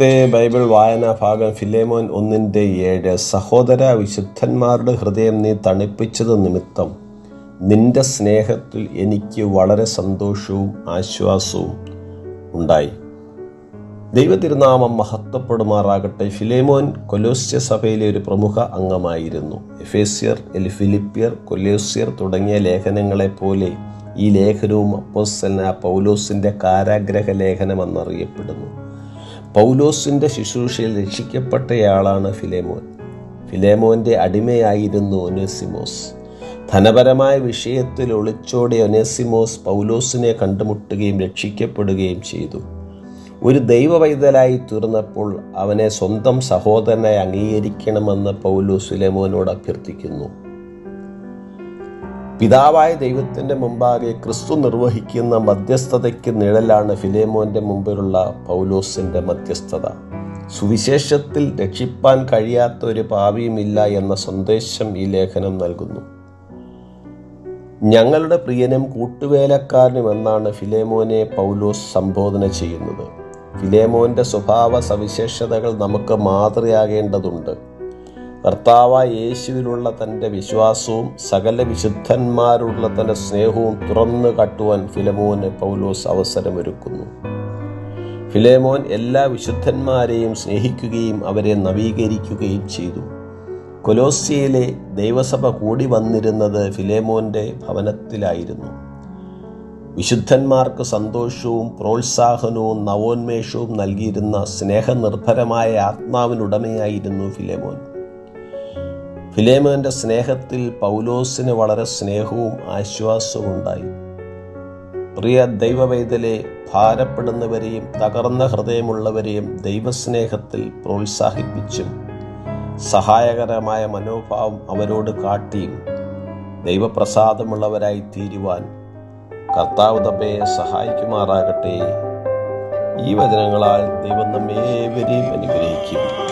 ഇന്നത്തെ ബൈബിൾ വായനാ ഭാഗം ഫിലേമോൻ ഒന്നിന്റെ ഏഴ് സഹോദര വിശുദ്ധന്മാരുടെ ഹൃദയം നീ തണുപ്പിച്ചത് നിമിത്തം. നിന്റെ സ്നേഹത്തിൽ എനിക്ക് വളരെ സന്തോഷവും ആശ്വാസവും ഉണ്ടായി. ദൈവതിരുനാമം മഹത്വപ്പെടുമാറാകട്ടെ. ഫിലേമോൻ കൊലോസ്യ സഭയിലെ ഒരു പ്രമുഖ അംഗമായിരുന്നു. എഫേസ്യർ ഫിലിപ്പിയർ കൊലോസ്യർ തുടങ്ങിയ ലേഖനങ്ങളെപ്പോലെ ഈ ലേഖനവും അപ്പോസ്തല പൗലോസിന്റെ കാരാഗ്രഹ ലേഖനമെന്നറിയപ്പെടുന്നു. പൗലോസിന്റെ ശുശ്രൂഷയിൽ രക്ഷിക്കപ്പെട്ടയാളാണ് ഫിലേമോൻ. ഫിലേമോന്റെ അടിമയായിരുന്നു ഒനേസിമോസ്. ധനപരമായ വിഷയത്തിൽ ഒളിച്ചോടിയ ഒനേസിമോസ് പൗലോസിനെ കണ്ടുമുട്ടുകയും രക്ഷിക്കപ്പെടുകയും ചെയ്തു. ഒരു ദൈവവൈതലായി തീർന്നപ്പോൾ അവനെ സ്വന്തം സഹോദരനായി അംഗീകരിക്കണമെന്ന് പൗലോസ് ഫിലേമോനോട് അഭ്യർത്ഥിക്കുന്നു. പിതാവായ ദൈവത്തിന്റെ മുമ്പാകെ ക്രിസ്തു നിർവഹിക്കുന്ന മധ്യസ്ഥതയ്ക്ക് നിഴലാണ് ഫിലേമോന്റെ മുമ്പിലുള്ള പൗലോസിന്റെ മധ്യസ്ഥത. സുവിശേഷത്തിൽ രക്ഷിപ്പാൻ കഴിയാത്ത ഒരു പാപിയുമില്ല എന്ന സന്ദേശം ഈ ലേഖനം നൽകുന്നു. ഞങ്ങളുടെ പ്രിയനും കൂട്ടുവേലക്കാരനും എന്നാണ് ഫിലേമോനെ പൗലോസ് സംബോധന ചെയ്യുന്നത്. ഫിലേമോന്റെ സ്വഭാവ സവിശേഷതകൾ നമുക്ക് മാതൃയാകേണ്ടതുണ്ട്. കർത്താവായ യേശുവിലുള്ള തന്റെ വിശ്വാസവും സകല വിശുദ്ധന്മാരുള്ള തന്റെ സ്നേഹവും തുറന്നു കാട്ടുവാൻ ഫിലമോന് പൗലോസ് അവസരമൊരുക്കുന്നു. ഫിലേമോൻ എല്ലാ വിശുദ്ധന്മാരെയും സ്നേഹിക്കുകയും അവരെ നവീകരിക്കുകയും ചെയ്തു. കൊലോസിയയിലെ ദൈവസഭ കൂടി വന്നിരുന്നത് ഫിലേമോന്റെ ഭവനത്തിലായിരുന്നു. വിശുദ്ധന്മാർക്ക് സന്തോഷവും പ്രോത്സാഹനവും നവോന്മേഷവും നൽകിയിരുന്ന സ്നേഹനിർഭരമായ ആത്മാവിനുടമയായിരുന്നു ഫിലേമോൻ. ഫിലേമോന്റെ സ്നേഹത്തിൽ പൗലോസിന് വളരെ സ്നേഹവും ആശ്വാസവും ഉണ്ടായി പ്രിയ ദൈവവൈതലെ ഭാരപ്പെടുന്നവരെയും തകർന്ന ഹൃദയമുള്ളവരെയും ദൈവസ്നേഹത്തിൽ പ്രോത്സാഹിപ്പിച്ചും സഹായകരമായ മനോഭാവം അവരോട് കാട്ടിയും ദൈവപ്രസാദമുള്ളവരായി തീരുവാൻ കർത്താവ് തമ്മയെ സഹായിക്കുമാറാകട്ടെ. ഈ വചനങ്ങളാൽ ദൈവം നമ്മേവരെയും അനുഗ്രഹിക്കും.